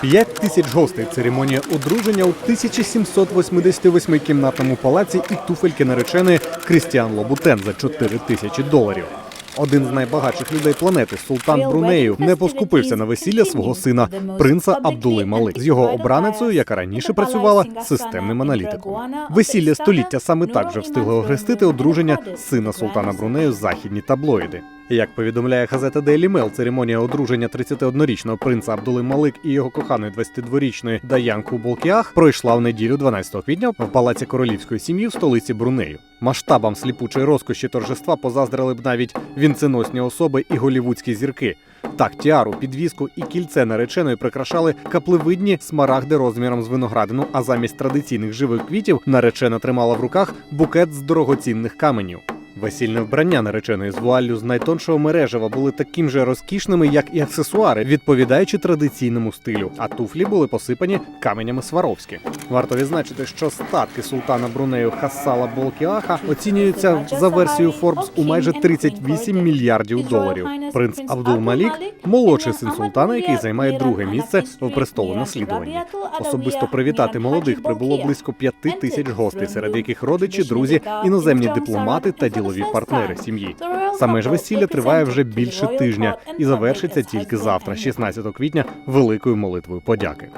П'ять тисяч гостей. Церемонія одруження у 1788-кімнатному палаці і туфельки нареченої Крістіан Лобутен за 4 тисячі доларів. Один з найбагатших людей планети, султан Брунею, не поскупився на весілля свого сина, принца Абдули Мали, з його обраницею, яка раніше працювала системним аналітиком. Весілля століття саме так вже встигло охрестити одруження сина султана Брунею західні таблоїди. Як повідомляє газета Daily Mail, церемонія одруження 31-річного принца Абдули Малик і його коханої 22-річної Даянку Болкіах пройшла в неділю 12 квітня в палаці королівської сім'ї в столиці Брунею. Масштабам сліпучої розкоші торжества позаздрили б навіть вінценосні особи і голівудські зірки. Так, тіару, підвіску і кільце нареченої прикрашали каплевидні смарагди розміром з виноградину, а замість традиційних живих квітів наречена тримала в руках букет з дорогоцінних каменів. Весільне вбрання нареченої з вуаллю з найтоншого мережева були таким же розкішними, як і аксесуари, відповідаючи традиційному стилю. А туфлі були посипані каменями Сваровські. Варто відзначити, що статки султана Брунею Хассала Болкіаха оцінюються за версією Forbes у майже 38 мільярдів доларів. Принц Абдул Малік молодший син султана, який займає друге місце в престолонаслідуванні. Особисто привітати молодих прибуло близько п'яти тисяч гостей, серед яких родичі, друзі, іноземні дипломати та ділові партнери сім'ї. Саме ж весілля триває вже більше тижня і завершиться тільки завтра, 16 квітня, великою молитвою подяки.